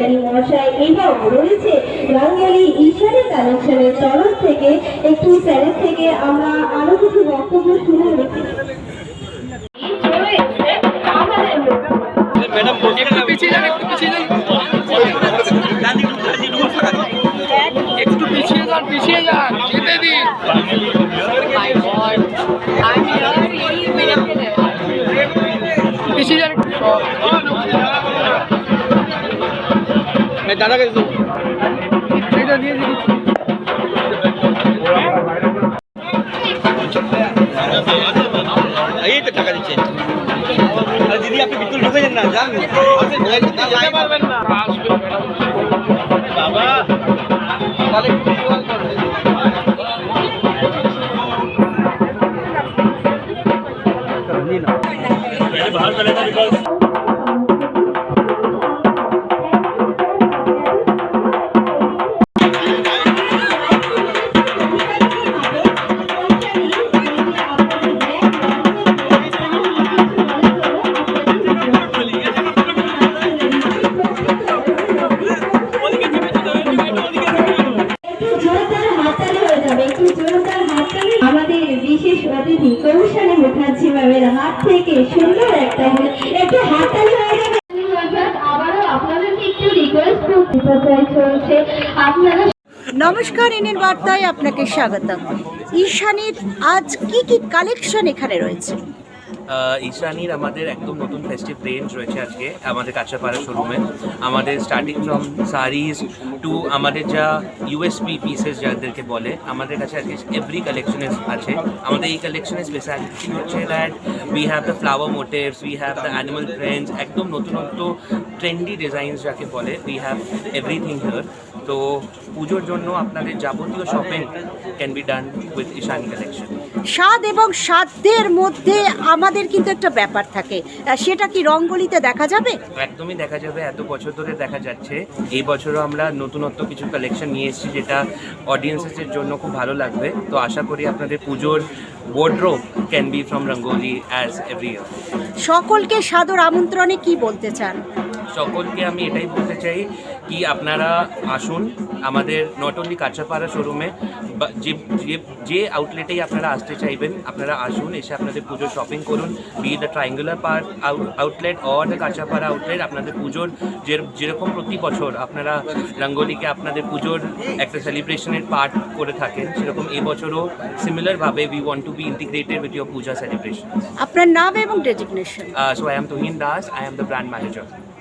Secretary মহাশয় এবং রয়েছে রঙ্গলি ঈশানী কালেকশনের তরফ থেকে একটু স্যারের থেকে আমরা আরও কিছু বক্তব্য শুনে। ম্যাডাম একটু পিছিয়ে যান একটু পিছিয়ে যান। একটু পিছিয়ে যান পিছিয়ে যান। যেতে দিন। দাদাকে সেইটা দিয়ে দিন এই তো টাকা দিচ্ছেন আরে দিদি আপনি বিদ্যুৎ ঢুকে যান না যান আপনি যেতে পারবেন না বাবা তাহলে একটু call করবেন। অতিথি কৌশলী মুখার্জি ম্যামের হাত থেকে সুন্দর একটা একটু হাততালি হয়ে যাবে। আবারও আপনাদেরকে একটু রিকোয়েস্ট চলছে। আপনারা নমস্কার এনের বার্তায় আপনাকে স্বাগতম। ঈশানের আজ কি কি কালেকশন এখানে রয়েছে? ঈশানীর আমাদের একদম নতুন ফেস্টিভ রেঞ্জ রয়েছে আজকে, আমাদের কাঁচাপাড়া শোরুমে আমাদের স্টার্টিং ফ্রম সারিজ টু আমাদের যা ইউএসপি পিসেস যাদেরকে বলে, আমাদের কাছে আজকে এভরি কালেকশন আছে। আমাদের এই কালেকশনের স্পেশালিটি হচ্ছে that we have the flower motifs we have the animal prints একদম নতুনত্ব ট্রেন্ডি ডিজাইনস যাকে বলে উই হ্যাভ এভরিথিং হিয়ার তো পুজোর জন্য আপনাদের যাবতীয় shopping can be done with Ishani collection স্বাদ এবং সাধ্যের মধ্যে আমাদের কিন্তু একটা ব্যাপার থাকে। সেটা কি রঙ্গলিতে দেখা যাবে? একদমই দেখা যাবে। এত বছর ধরে দেখা যাচ্ছে। এই বছরও আমরা নতুনত্ব কিছু কালেকশন নিয়ে এসেছি যেটা অডিয়েন্সেসের জন্য খুব ভালো লাগবে। তো আশা করি আপনাদের পুজোর wardrobe can be from Rangoli as every year সকলকে সাদর আমন্ত্রণে কি বলতে চান? সকলকে আমি এটাই বলতে চাই কি আপনারা আসুন আমাদের নট অনলি কাঁচাপাড়া শোরুমে যে যে- যে আউটলেটেই আপনারা আসতে চাইবেন আপনারা আসুন এসে আপনাদের পুজোর শপিং করুন by the triangular park outlet or the Kanchrapara outlet আপনাদের পুজোর যে যেরকম প্রতি বছর আপনারা রঙ্গোলিকে আপনাদের পুজোর একটা সেলিব্রেশনের পার্ট করে থাকেন সেরকম এবছরও সিমিলারভাবে we want to be integrated with your puja celebration আপনার নাম এবং designation so I am Tuhin Das I am the brand manager